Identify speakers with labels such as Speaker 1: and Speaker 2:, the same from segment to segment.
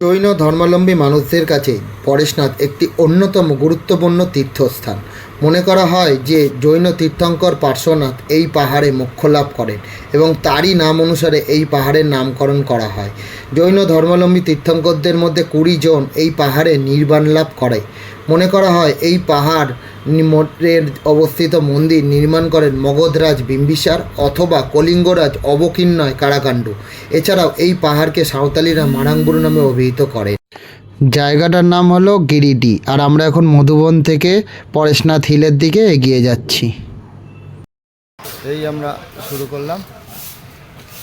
Speaker 1: জৈন ধর্মাবলম্বী মানুষদের কাছে পরেশনাথ একটি অন্যতম গুরুত্বপূর্ণ তীর্থস্থান। মনে করা হয় যে জৈন তীর্থঙ্কর পার্শ্বনাথ এই পাহাড়ে মোক্ষ লাভ করেন এবং তারই নাম অনুসারে এই পাহাড়ের নামকরণ করা হয়। জৈন ধর্মাবলম্বী তীর্থঙ্করদের মধ্যে কুড়ি জন এই পাহাড়ে নির্বাণ লাভ করে। মনে করা হয় এই পাহাড় মঠের অবস্থিত মন্দির নির্মাণ করেন মগধরাজ বিম্বিসার অথবা কলিঙ্গরাজ অবকীর্ণয় কারাকাণ্ড। এছাড়াও এই পাহাড়কে সাঁওতালিরা মারাঙ্গুরু নামে অভিহিত করে জায়গাটার নাম হলো গিরিডি। আর আমরা এখন মধুবন থেকে পরেশনাথ হিলের দিকে এগিয়ে যাচ্ছি। এই আমরা শুরু করলাম।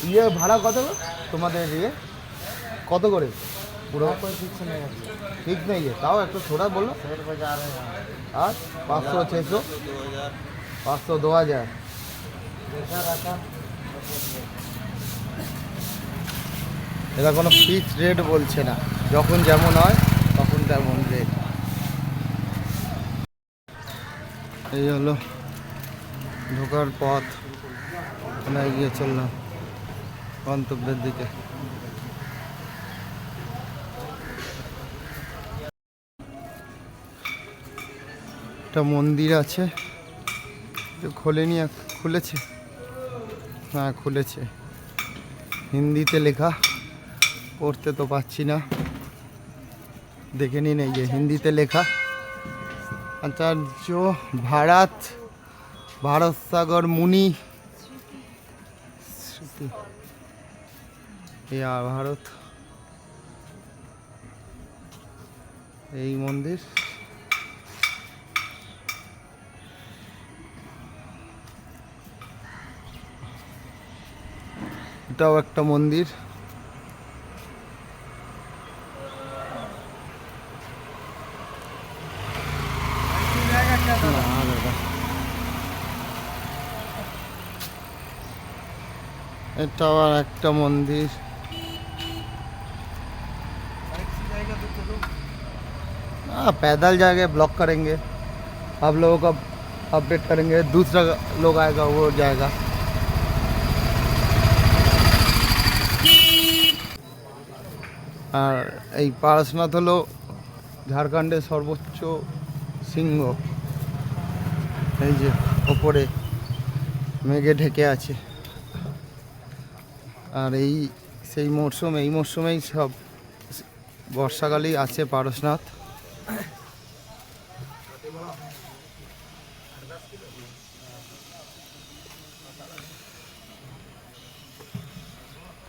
Speaker 1: ইয়ে ভাড়া কত তোমাদের ইয়ে? কত করে? পুরো? ঠিক নেই। তাও একটু ছোড়া বলল আর পাঁচশো ছশো পাঁচশো দু হাজার। এরা কোনো ফিক্স রেট বলছে না। যখন যেমন হয়, তখন তেমন রেট এই হলো ঢোকার পথ। ওখানে এগিয়ে চললাম গন্তব্যের দিকে। একটা মন্দির আছে। খোলেনি খুলেছে? হ্যাঁ খুলেছে। হিন্দিতে লেখা পড়তে তো পাচ্ছি না। দেখে নিন এই যে হিন্দিতে লেখা। আচার্য ভারত ভারত সাগর মুনি। ভারত। এই মন্দির। এটাও একটা মন্দির না, দাদা। এটাও আর একটা মন্দির हाँ पैदल जाएंगे ब्लॉक करेंगे आप लोगों का अपडेट करेंगे दूसरा लोग आएगा वो जाएगा আর এই পারসনাথ হলো ঝাড়খণ্ডের সর্বোচ্চ সিংহ। এই যে ওপরে মেঘে ঢেকে আছে। আর এই সেই মরশুম এই মরশুমেই সব বর্ষাকালেই আছে পারসনাথ।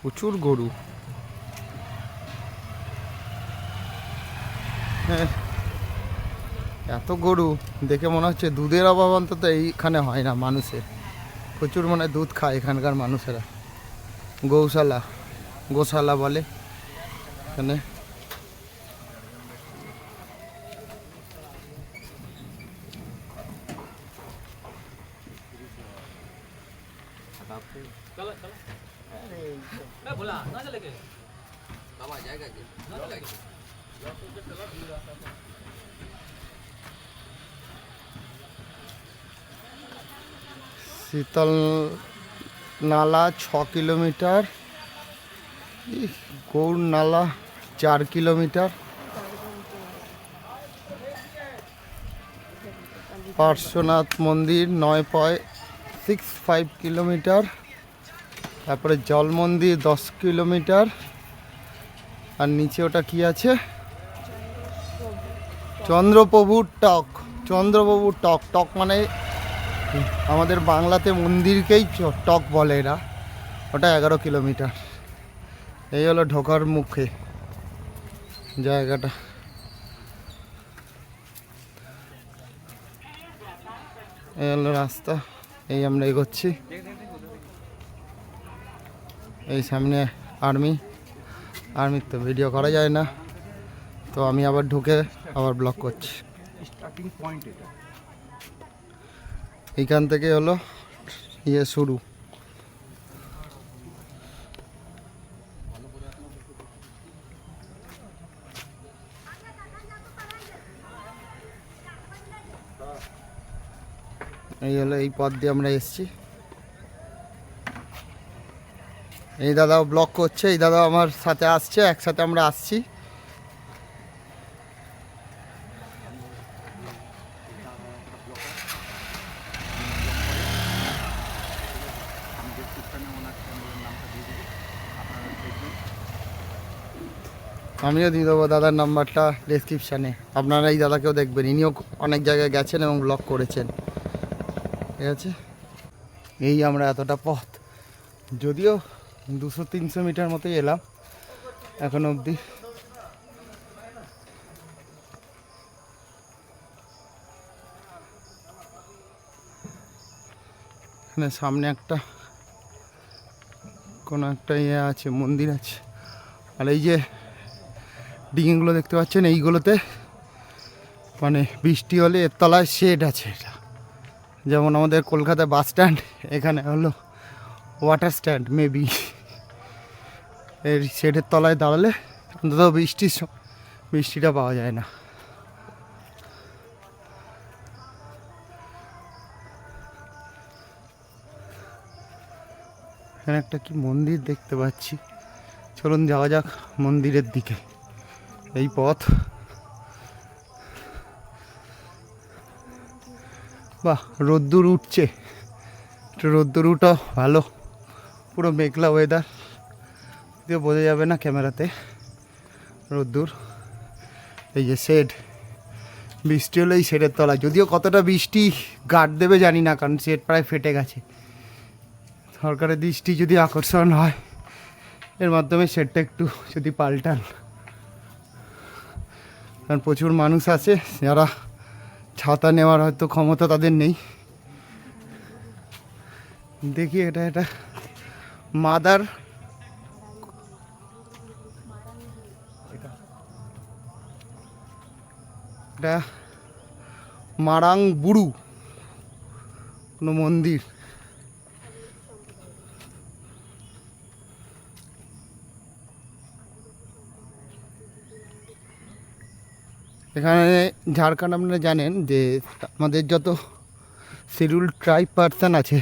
Speaker 1: প্রচুর গরু। এত গরু, দেখে মনে হচ্ছে দুধের অভাব অন্তত এইখানে হয় না মানুষের। প্রচুর মানে দুধ খায় এখানকার মানুষেরা। গৌশালা, গোশালা বলে। এখানে শীতল নালা ছ কিলোমিটার। গৌর নালা চার কিলোমিটার। পার্শ্বনাথ মন্দির নয় পয়েন্ট সিক্স ফাইভ কিলোমিটার। তারপরে জল মন্দির দশ কিলোমিটার। আর নিচে ওটা কি আছে? চন্দ্রপ্রভুর টক চন্দ্রপ্রভুর টক। টক মানে আমাদের বাংলাতে মন্দিরকেই টক বলে এরা। ওটা এগারো কিলোমিটার। এই হলো ঢোকার মুখে জায়গাটা। এই হলো রাস্তা। এই আমরা এগোচ্ছি। এই সামনে আর্মি। আর্মির তো ভিডিও করা যায় না। তো আমি আবার ঢুকে আবার ব্লক করছি।
Speaker 2: স্টার্টিং পয়েন্ট এটা।
Speaker 1: এইখান থেকে হলো ইয়ে শুরু। এই হলো এই পথ দিয়ে আমরা এসছি। এই দাদাও ব্লক করছে, এই দাদাও আমার সাথে আসছে, একসাথে আমরা আসছি। আমিও দিয়ে দেবো দাদার নাম্বারটা ডেসক্রিপশানে আপনারা এই দাদাকেও দেখবেন, ইনিও অনেক জায়গায় গেছেন এবং ব্লগ করেছেন। ঠিক আছে? এই আমরা এতটা পথ। যদিও দুশো তিনশো মিটার মতোই এলাম, এখন অবধি। এখানে সামনে একটা, কোনো একটা ইয়ে আছে, মন্দির আছে। আর এই যে ডিঙিগুলো দেখতে পাচ্ছেন, এইগুলোতে মানে বৃষ্টি হলে এর তলায় শেড আছে এটা। যেমন আমাদের কলকাতায় বাস স্ট্যান্ড, এখানে হলো ওয়াটার স্ট্যান্ড, মেবি। এর শেডের তলায় দাঁড়ালে অন্তত বৃষ্টির বৃষ্টিটা পাওয়া যায় না। এখানে একটা কি মন্দির দেখতে পাচ্ছি। চলুন যাওয়া যাক মন্দিরের দিকে। এই পথ। বাহ, রোদ্দুর উঠছে। রোদ্দুর উঠাও ভালো। পুরো মেঘলা ওয়েদার দিয়ে বোঝা যাবে না ক্যামেরাতে। রোদ্দুর। এই যে শেড বৃষ্টি হলো এই শেডের তলায় যদিও কতটা বৃষ্টি গার্ড দেবে জানি না, কারণ শেড প্রায় ফেটে গেছে। সরকারের দৃষ্টি যদি আকর্ষণ হয়, এর মাধ্যমে শেডটা একটু যদি পাল্টান। কারণ প্রচুর মানুষ আছে, যারা ছাতা নেওয়ার হয়তো ক্ষমতা তাদের নেই। দেখি এটা এটা মাদার এটা মারাং বুড়ু, কোনো মন্দির। এখানে ঝাড়খণ্ড আপনারা জানেন যে আমাদের যত শিডিউল ট্রাইব পার্সন আছে,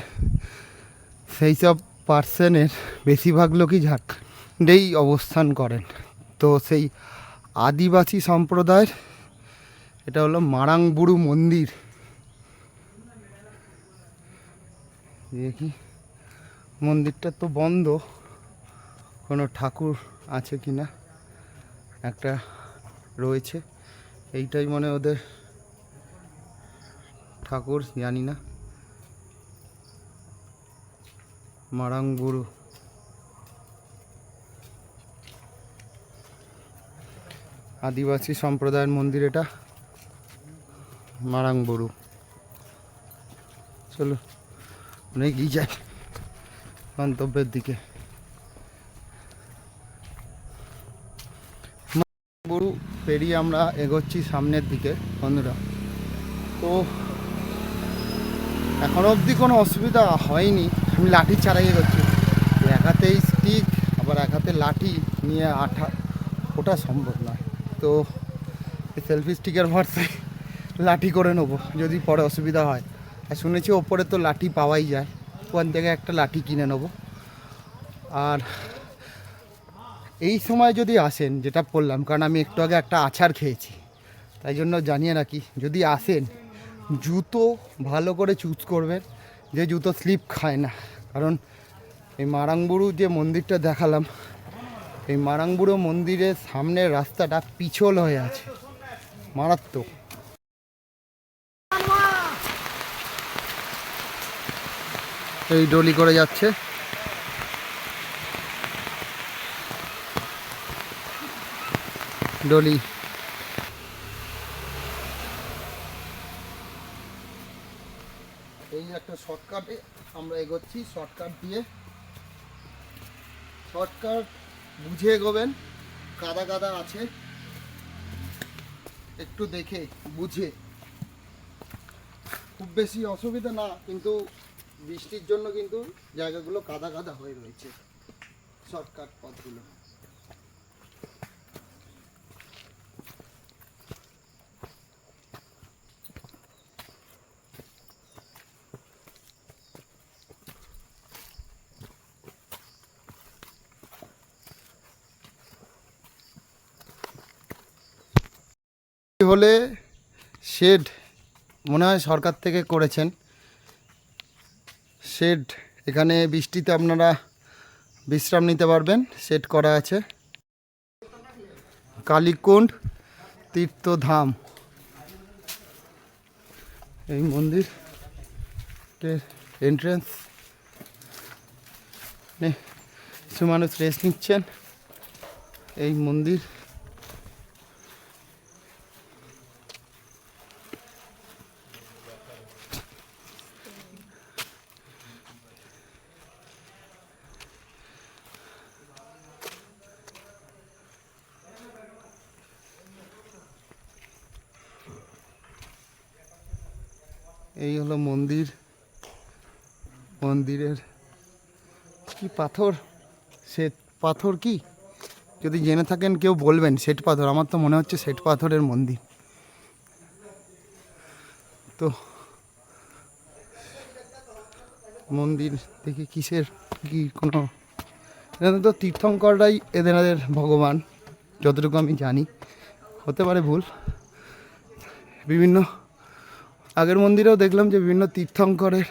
Speaker 1: সেই সব পার্সনের বেশিরভাগ লোকই ঝাড়খণ্ডেই অবস্থান করেন। তো সেই আদিবাসী সম্প্রদায়ের এটা হলো মারাংবুড়ু মন্দির। দেখি, মন্দিরটা তো বন্ধ। কোনো ঠাকুর আছে কি না একটা রয়েছে। এইটাই মনে ওদের ঠাকুর, জানি না। মারাংবুড়ু আদিবাসী সম্প্রদায়ের মন্দির এটা। মারাংবুড়ু চলো অনেকই যাই গন্তব্যের দিকে। বড়ু পেরিয়ে আমরা এগোচ্ছি সামনের দিকে, বন্ধুরা। তো এখন অবধি কোনো অসুবিধা হয়নি। আমি লাঠি ছাড়াই এগোচ্ছি। এক হাতেই স্টিক আবার এক হাতে লাঠি নিয়ে আঠা ওটা সম্ভব নয়। তো সেলফি স্টিকের ভরসায় লাঠি করে নেব, যদি পরে অসুবিধা হয়। আর শুনেছি ওপরে তো লাঠি পাওয়াই যায়। ওখান থেকে একটা লাঠি কিনে নেব। আর এই সময় যদি আসেন, যেটা বললাম, কারণ আমি একটু আগে একটা আছাড় খেয়েছি, তাই জন্য জানিয়ে রাখি, যদি আসেন, জুতো ভালো করে চুজ করবেন, যে জুতো স্লিপ খায় না। কারণ এই মারাংবুড়ু যে মন্দিরটা দেখালাম, এই মারাংবুড়ো মন্দিরের সামনের রাস্তাটা পিছল হয়ে আছে। মারাত্মক। এই ডলি করে যাচ্ছে। ডলি। এই একটা শর্টকাটে আমরা এগোচ্ছি শর্টকাট দিয়ে। শর্টকাট বুঝে এগোবেন, কাদা কাদা আছে। একটু দেখে, বুঝে। খুব বেশি অসুবিধা না, কিন্তু বৃষ্টির জন্য কিন্তু জায়গাগুলো কাদা কাদা হয়ে রয়েছে শর্টকাট পথগুলো। হলে শেড, মনে হয় সরকার থেকে করেছেন। শেড, এখানে বৃষ্টিতে আপনারা বিশ্রাম নিতে পারবেন, শেড করা আছে। কালীকুণ্ড তীর্থধাম। এই মন্দির এন্ট্রেন্স কিছু মানুষ রেস্ট নিচ্ছেন। এই মন্দির এই হলো মন্দির। মন্দিরের কি পাথর? শ্বেত পাথর কি? যদি জেনে থাকেন কেউ বলবেন, শ্বেত পাথর। আমার তো মনে হচ্ছে শ্বেত পাথরের মন্দির। তো মন্দির দেখি কিসের, কি কোনো এখানে তো তীর্থঙ্কররাই এদের ভগবান, যতটুকু আমি জানি। হতে পারে ভুল। বিভিন্ন আগের মন্দিরেও দেখলাম যে বিভিন্ন তীর্থঙ্করের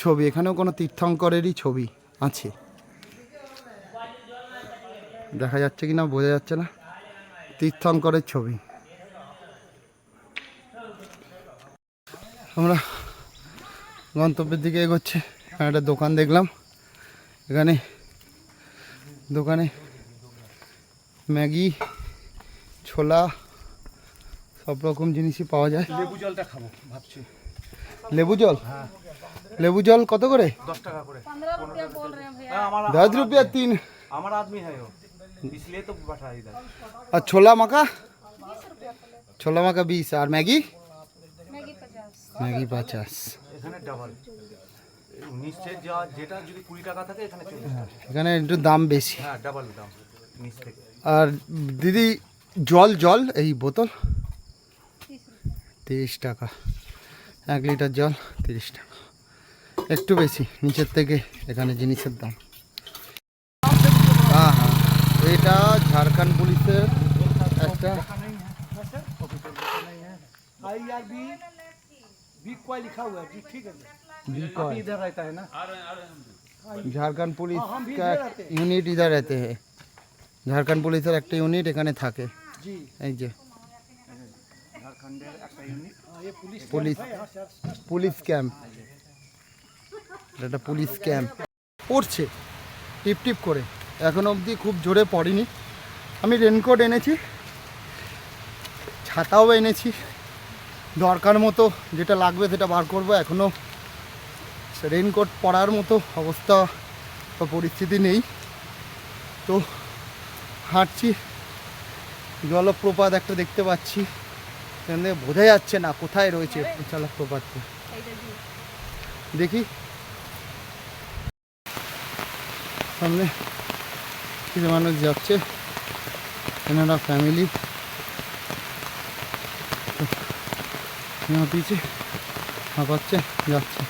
Speaker 1: ছবি, এখানেও কোনো তীর্থঙ্করেরই ছবি আছে। দেখা যাচ্ছে কি না বোঝা যাচ্ছে না। তীর্থঙ্করের ছবি। আমরা গন্তব্যের দিকে এগোচ্ছে। একটা দোকান দেখলাম। এখানে দোকানে ম্যাগি, ছোলা সব রকম জিনিসই পাওয়া যায়
Speaker 2: লেবু জলটা খাবো ভাবছি
Speaker 1: লেবু জল লেবু জল কত করে
Speaker 2: दस टका करे
Speaker 3: पंद्रह रुपया बोल रहे हैं भैया
Speaker 2: हाँ, हमारा
Speaker 1: दस रुपया तीन
Speaker 2: हमारा आदमी है वो इसलिए तो बैठा है इधर
Speaker 1: और छोला मका छोला मका बीस और मैगी
Speaker 3: मैगी पचास
Speaker 1: मैगी पचास
Speaker 2: এখানে ডাবল নিচে যা যেটা যদি কুড়ি টাকা থাকে এখানে চল্লিশ টাকা
Speaker 1: এখানে একটু দাম বেশি
Speaker 2: হ্যাঁ ডাবল দাম নিচ থেকে
Speaker 1: আর দিদি জল জল এই বোতল
Speaker 3: तीस रुपया
Speaker 1: তিরিশ টাকা এক লিটার জল তিরিশ টাকা একটু বেশি নিচের থেকে এখানে জিনিসের দাম হ্যাঁ হ্যাঁ এটা ঝাড়খণ্ড পুলিশের একটা
Speaker 2: आई आर बी बी क्वाई लिखा हुआ है जी ठीक है
Speaker 1: बीकॉय।
Speaker 2: अभी इधर रहता है ना
Speaker 1: ঝাড়খণ্ড পুলিশ
Speaker 2: हम भी
Speaker 1: का
Speaker 2: इधर रहते हैं।
Speaker 1: ইউনিট ইধার रहते हैं ঝাড়খণ্ড পুলিশের একটা ইউনিট এখানে থাকে
Speaker 2: जी
Speaker 1: পুলিশ পুলিশ ক্যাম্প। এটা পুলিশ ক্যাম্প। পড়ছে, টিপ টিপ করে। এখন অবধি খুব জোরে পড়িনি। আমি রেনকোট এনেছি, ছাতাও এনেছি। দরকার মতো যেটা লাগবে সেটা বার করব। এখনও রেনকোট পরার মতো অবস্থা বা পরিস্থিতি নেই। তো হাঁটছি, জলপ্রপাত একটা দেখতে পাচ্ছি। এখান বোঝা যাচ্ছে না কোথায় রয়েছে। জলপ্রপাতটা দেখি। সামনে কিছু মানুষ যাচ্ছে। এনারা ফ্যামিলি পিছে হাঁপাচ্ছে যাচ্ছে।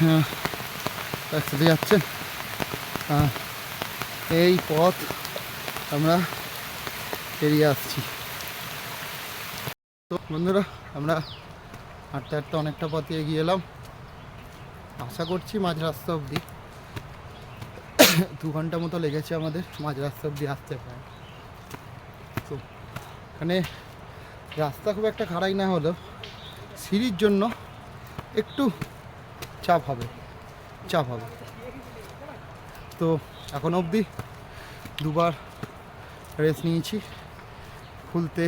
Speaker 1: হ্যাঁ একসাথে যাচ্ছেন আর এই পথ আমরা পেরিয়ে আসছি। তো বন্ধুরা, আমরা হাঁটতে হাঁটতে অনেকটা পথে এগিয়ে এলাম। আশা করছি মাঝ রাস্তা অবধি। দু ঘণ্টা মতো লেগেছে আমাদের, মাঝ রাস্তা অবধি আসতে পারে তো এখানে রাস্তা খুব একটা খারাই না হলেও সিঁড়ির জন্য একটু চাপ হবে চাপ হবে। তো এখন অবধি দুবার রেস্ট নিয়েছি। খুলতে,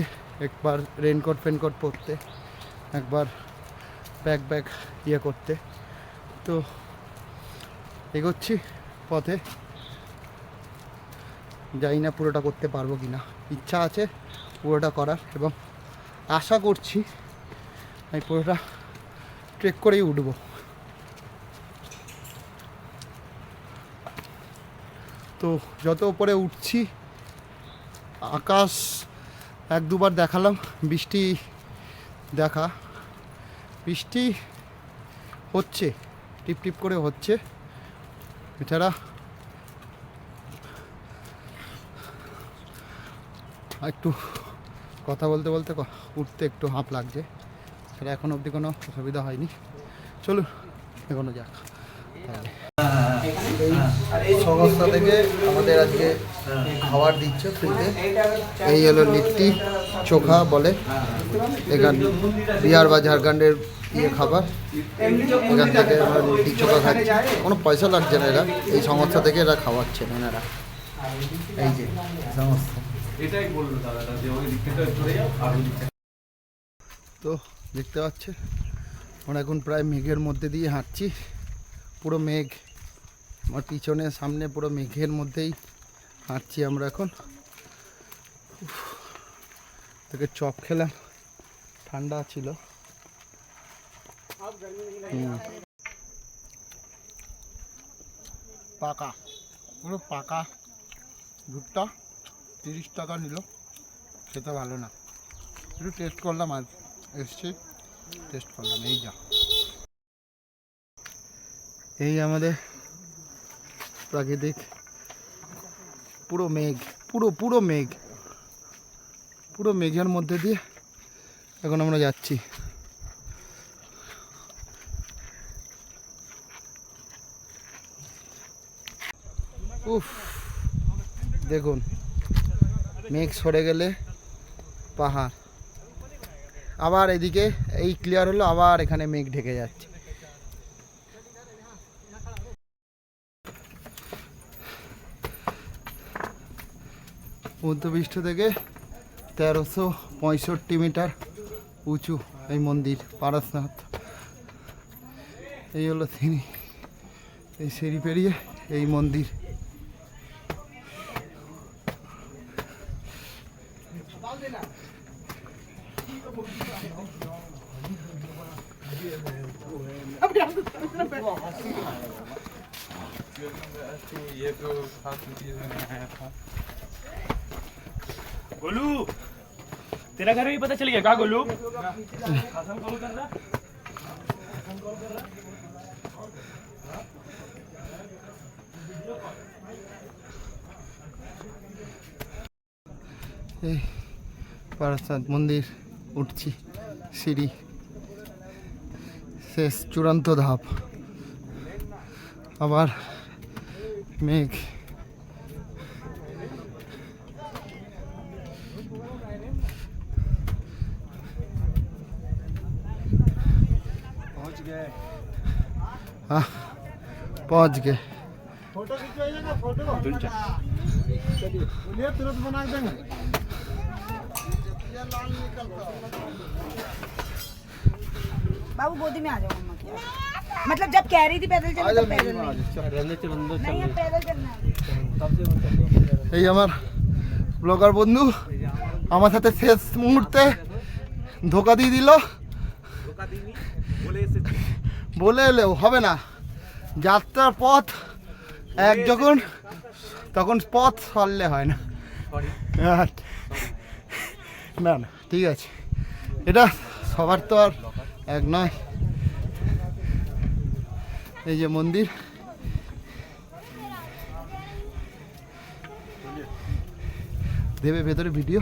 Speaker 1: একবার রেনকোট ফেনকোট পরতে, একবার ব্যাগ ব্যাগ ইয়ে করতে। তো এগোচ্ছি পথে। জানি না পুরোটা করতে পারব কি না ইচ্ছা আছে পুরোটা করার এবং আশা করছি আমি পুরোটা ট্রেক করেই উঠবো। তো যত উপরে উঠছি, আকাশ এক দুবার দেখালাম, বৃষ্টি দেখা। বৃষ্টি হচ্ছে, টিপ টিপ করে হচ্ছে। এছাড়া একটু কথা বলতে বলতে উঠতে একটু হাঁপ লাগছে। সেটা এখন অবধি কোনো অসুবিধা হয়নি। চলুন, এগোনো যাক তাহলে।
Speaker 4: এই সংস্থা থেকে আমাদের আজকে খাবার দিচ্ছে ফ্রিতে। এই হলো লিট্টি চোখা বলে। এখান বিহার বা ঝাড়খণ্ডের ইয়ে খাবার। এখান থেকে আমরা লিট্টি চোখা খাচ্ছি। কোনো পয়সা লাগছে না এরা। এই সংস্থা থেকে এরা খাওয়াচ্ছেন এনারা এই যে। সংস্থা
Speaker 5: এটাই বলল দাদাটা যে ওই দিক চলে যাও আর ওই দিক
Speaker 1: তো দেখতে পাচ্ছে আমরা এখন প্রায় মেঘের মধ্যে দিয়ে হাঁটছি। পুরো মেঘ। আমার পিছনে, সামনে পুরো মেঘের মধ্যেই হাঁটছি আমরা এখন। থেকে চপ খেলাম। ঠান্ডা ছিল। পাকা। পুরো পাকা। দুধটা তিরিশ টাকা নিল। খেতে ভালো না। একটু টেস্ট করলাম আজ। এসছি টেস্ট করলাম। এই যা। এই আমাদের প্রাকৃতিক পুরো মেঘ, পুরো পুরো মেঘ। পুরো মেঘের মধ্যে দিয়ে এখন আমরা যাচ্ছি। উফ, দেখুন, মেঘ সরে গেলে পাহাড়। আবার এদিকে, এই ক্লিয়ার হলো, আবার এখানে মেঘ ঢেকে যাচ্ছে। মধ্যপৃষ্ঠ থেকে তেরোশো পঁয়ষট্টি মিটার উঁচু এই মন্দির, পারসনাথ। এই হলো তিনি, এই সিঁড়ি পেরিয়ে এই মন্দির।
Speaker 2: पता चल गया का गोलू हसन कॉल कर रहा
Speaker 1: এই পারসাদ মন্দির উঠছি সিঁড়ি শেষ চূড়ান্ত ধাপ আবার মেঘ
Speaker 2: पहुंच गए
Speaker 6: बाबू गोदी में आ जाओ मम्मा की मतलब जब कह रही थी पैदल चलना तो पैदल नहीं नहीं हम पैदल चलना है
Speaker 1: এই আমার ব্লগার বন্ধু আমার সাথে শেষ মুহূর্তে ধোকা দিয়ে দিল বলে এলেও হবে না যাত্রার পথ এক যখন তখন পথ সরলে হয় না। আচ্ছা। না না ঠিক আছে। এটা সবার তো আর এক নয়। এই যে মন্দির। দেবে ভেতরে ভিডিও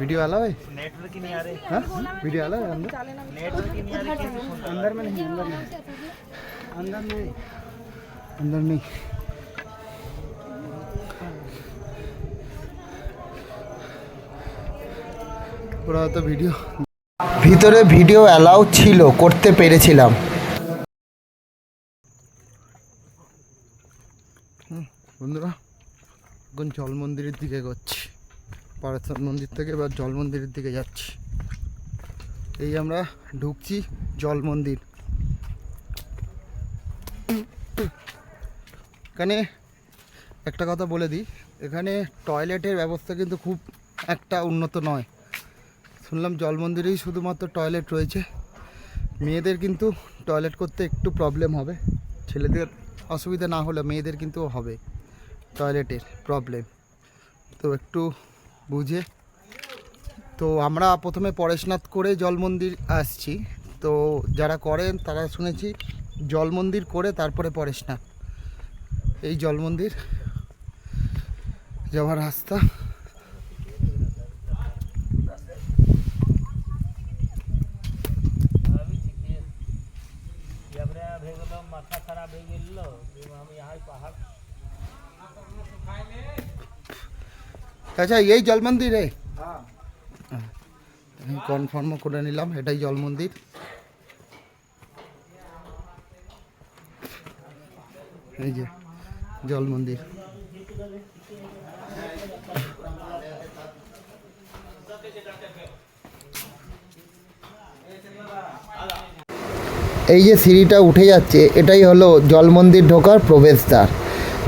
Speaker 1: वीडियो आला है
Speaker 2: नेटवर्क नहीं आ रहे
Speaker 1: हां वीडियो आला है अंदर
Speaker 2: नेटवर्क नहीं आ रहे
Speaker 1: अंदर में नहीं अंदर में अंदर में अंदर में पूरा तो वीडियो
Speaker 4: ভিতরে ভিডিও অ্যালাউ ছিল করতে পেরেছিলাম
Speaker 1: বন্ধুরা এখন জল মন্দিরের দিকে গচ্ছি পারাসাত মন্দির থেকে এবার জল মন্দিরের দিকে যাচ্ছি। এই আমরা ঢুকছি জল মন্দির। এখানে একটা কথা বলে দিই, এখানে টয়লেটের ব্যবস্থা কিন্তু খুব একটা উন্নত নয়। শুনলাম জল মন্দিরেই শুধুমাত্র টয়লেট রয়েছে। মেয়েদের কিন্তু টয়লেট করতে একটু প্রবলেম হবে। ছেলেদের অসুবিধা না হলে মেয়েদের কিন্তু হবে টয়লেটের প্রবলেম তো একটু বুঝে। তো আমরা প্রথমে পরেশনাথ করে জল মন্দির আসছি। তো যারা করেন তারা শুনেছি জল মন্দির করে তারপরে পরেশনাথ। এই জল মন্দির যাওয়ার রাস্তা। আচ্ছা এই জল মন্দির রে আমি কনফার্ম করে নিলাম এটাই জল মন্দির এই যে জল মন্দির
Speaker 7: এই যে সিঁড়িটা উঠে যাচ্ছে এটাই হলো জল মন্দির ঢোকার প্রবেশদ্বার।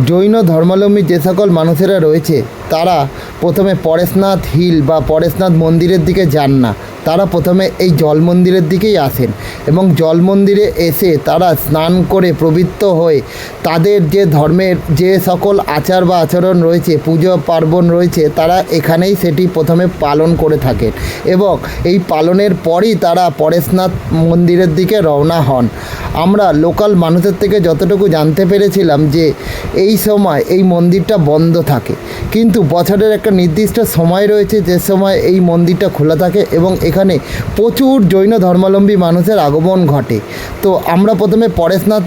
Speaker 7: জৈন ধর্মাবলম্বী যে সকল মানুষেরা রয়েছে তারা প্রথমে পরেশনাথ হিল বা পরেশনাথ মন্দিরের দিকে যান না। তারা প্রথমে এই জল মন্দিরের দিকেই আসেন এবং জল মন্দিরে এসে তারা স্নান করে প্রবৃত্ত হয়ে তাদের যে ধর্মের যে সকল আচার বা আচরণ রয়েছে, পুজো, পার্বণ রয়েছে, তারা এখানেই সেটি প্রথমে পালন করে থাকেন এবং এই পালনের পরই তারা পরেশনাথ মন্দিরের দিকে রওনা হন। আমরা লোকাল মানুষের থেকে যতটুকু জানতে পেরেছিলাম যে এই সময় এই মন্দিরটা বন্ধ থাকে। কিন্তু বছরের একটা নির্দিষ্ট সময় রয়েছে, যে সময় এই মন্দিরটা খোলা থাকে এবং এখানে প্রচুর জৈন ধর্মাবলম্বী মানুষের আগমন ঘটে। তো আমরা প্রথমে পরেশনাথ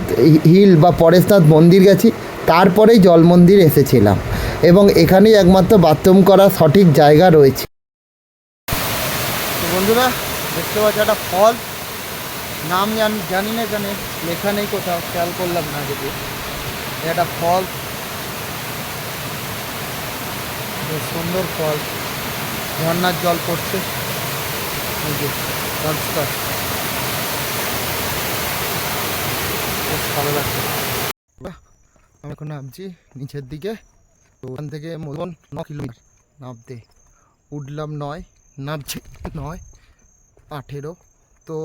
Speaker 7: হিল বা পরেশনাথ মন্দির গেছি, তারপরেই জল মন্দির এসেছিলাম এবং এখানেই একমাত্র বাথরুম করার সঠিক জায়গা রয়েছে।
Speaker 1: বন্ধুরা, দেখতে পাচ্ছি একটা ফল। নাম জানি জানি না এখানে, লেখা নেই কোথাও, খেয়াল করলাম না যদি একটা ফল। বেশ সুন্দর ফল। ঝর্নার জল পড়ছে। বেশ ভালো লাগছে। আমি এখন নামছি নিচের দিকে। ওখান থেকে মতন ন কিলোমিটার নামতে। উঠলাম নয়, নামছি নয়, আঠেরো। তো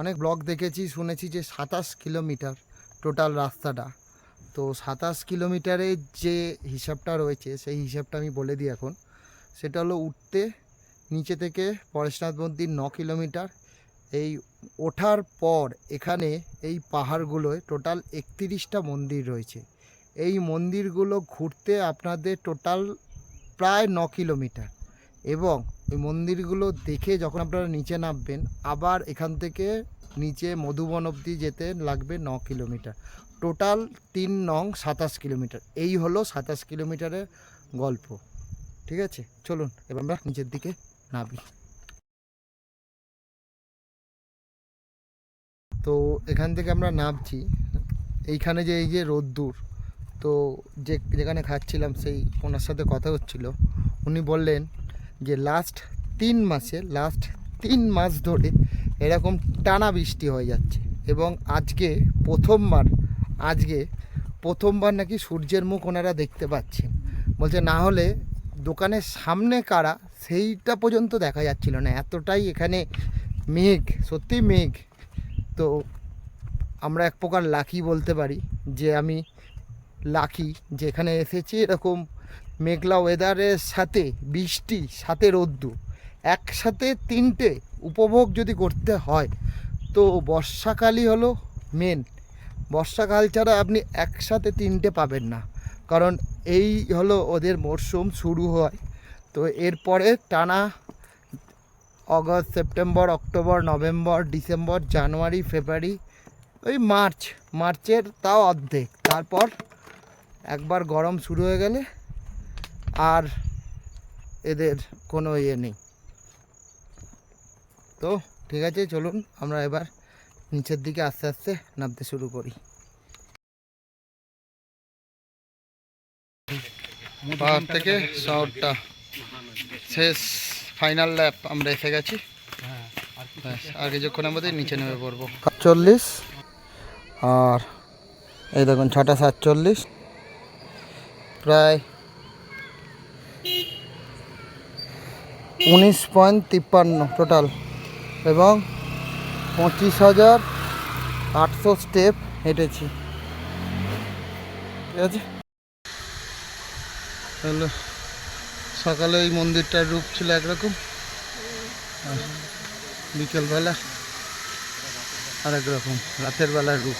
Speaker 1: অনেক ব্লগ দেখেছি, শুনেছি যে সাতাশ কিলোমিটার টোটাল রাস্তাটা। তো সাতাশ কিলোমিটারে যে হিসাবটা রয়েছে, সেই হিসাবটা আমি বলে দিই এখন। সেটা হলো উঠতে, নিচে থেকে পরেশনাথ মন্দির ন কিলোমিটার। এই ওঠার পর এখানে এই পাহাড়গুলোয় টোটাল একত্রিশটা মন্দির রয়েছে। এই মন্দিরগুলো ঘুরতে আপনাদের টোটাল প্রায় ন কিলোমিটার। এবং ওই মন্দিরগুলো দেখে যখন আপনারা নিচে নামবেন, আবার এখান থেকে নিচে মধুবন অবধি যেতে লাগবে ন কিলোমিটার। টোটাল তিন নং সাতাশ কিলোমিটার। এই হলো সাতাশ কিলোমিটারের গল্প। ঠিক আছে? চলুন, এবার আমরা নিচের দিকে নামি। তো এখান থেকে আমরা নামছি। এইখানে যে এই যে রোদ্দুর, তো যে, যেখানে খাচ্ছিলাম সেই ওনার সাথে কথা হচ্ছিল। উনি বললেন যে, লাস্ট তিন মাসে, লাস্ট তিন মাস ধরে এরকম টানা বৃষ্টি হয়ে যাচ্ছে এবং আজকে প্রথমবার আজকে প্রথমবার নাকি সূর্যের মুখ ওনারা দেখতে পাচ্ছেন। বলছে, না হলে দোকানের সামনে কারা, সেইটা পর্যন্ত দেখা যাচ্ছিল না। এতটাই এখানে মেঘ সত্যি মেঘ। তো আমরা এক প্রকার লাকি বলতে পারি যে, আমি লাকি যেখানে এসেছি এরকম মেঘলা ওয়েদারের সাথে, বৃষ্টি, সাথে রোদ্দু একসাথে তিনটে উপভোগ যদি করতে হয়, তো বর্ষাকালই হলো মেন বর্ষাকাল ছাড়া আপনি একসাথে তিনটে পাবেন না। কারণ এই হলো ওদের মরশুম শুরু হয়। তো এরপরে টানা August, September, October, November, December, January, February, ওই মার্চ, মার্চের তাও অর্ধেক। তারপর একবার গরম শুরু হয়ে গেলে আর এদের কোনো ইয়ে নেই। তো ঠিক আছে, চলুন আমরা এবার নিচের দিকে আস্তে আস্তে নামতে শুরু করি। পাহাড় থেকে শহরটা শেষ ফাইনাল ল্যাপ আমরা এসে গেছি। আর কিছুক্ষণের মধ্যে নিচে নেমে পড়ব। সাতচল্লিশ আর এই দেখুন ছটা সাতচল্লিশ। প্রায় উনিশ পয়েন্ট তিপ্পান্ন টোটাল এবং পঁচিশ হাজার আটশো স্টেপ হেঁটেছি। ঠিক আছে? হলো সকালে ওই মন্দিরটার রূপ ছিল একরকম। বিকেলবেলা আর একরকম রাতের বেলার রূপ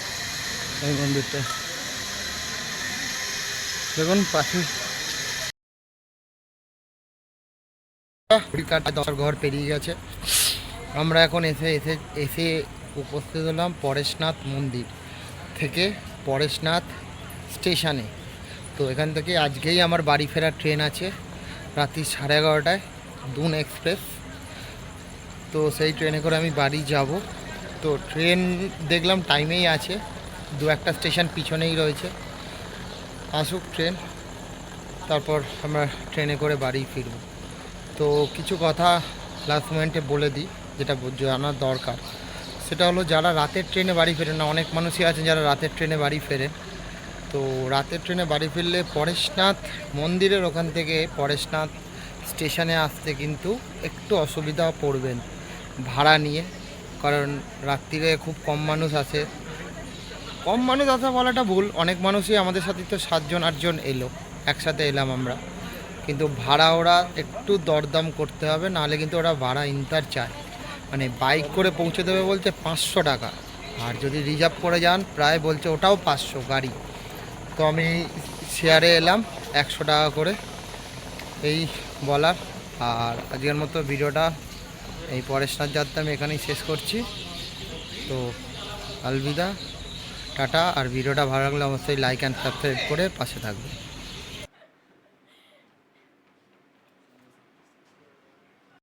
Speaker 1: এই মন্দিরটা। দেখুন, পাশে কাটা দশ ঘর পেরিয়ে গেছে। আমরা এখন এসে এসে এসে উপস্থিত হলাম পরেশনাথ মন্দির থেকে, পরেশনাথ স্টেশনে। তো এখান থেকে আজকেই আমার বাড়ি ফেরার ট্রেন আছে রাত্রি সাড়ে এগারোটায়, দুন এক্সপ্রেস। তো সেই ট্রেনে করে আমি বাড়ি যাব। তো ট্রেন দেখলাম টাইমেই আছে, দু একটা স্টেশন পিছনেই রয়েছে। আসুক ট্রেন, তারপর আমরা ট্রেনে করে বাড়ি ফিরব। তো কিছু কথা লাস্ট মোমেন্টে বলে দিই। যেটা জানার দরকার। সেটা হলো যারা রাতের ট্রেনে বাড়ি ফেরেন না, অনেক মানুষই আছেন যারা রাতের ট্রেনে বাড়ি ফেরেন। তো রাতের ট্রেনে বাড়ি ফিরলে পরেশনাথ মন্দিরের ওখান থেকে পরেশনাথ স্টেশনে আসতে কিন্তু একটু অসুবিধা পড়বেন ভাড়া নিয়ে। কারণ রাত্রিরে খুব কম মানুষ আসে কম মানুষ আসা বলাটা ভুল, অনেক মানুষই আমাদের সাথে তো সাতজন, আটজন এলো, একসাথে এলাম আমরা। কিন্তু ভাড়া ওরা একটু দরদাম করতে হবে, নাহলে কিন্তু ওরা ভাড়া ইন্টার চায়। মানে বাইক করে পৌঁছে দেবে বলছে পাঁচশো টাকা। আর যদি রিজার্ভ করে যান, প্রায় বলছে ওটাও পাঁচশো গাড়ি। তো আমি শেয়ারে এলাম একশো টাকা করে, এই বলার। আর আজকের মতো ভিডিওটা এই পরেশনাথ যাত্রা আমি এখানেই শেষ করছি। তো আলবিদা, টাটা। আর ভিডিওটা ভালো লাগলে অবশ্যই লাইক অ্যান্ড সাবস্ক্রাইব করে পাশে থাকবে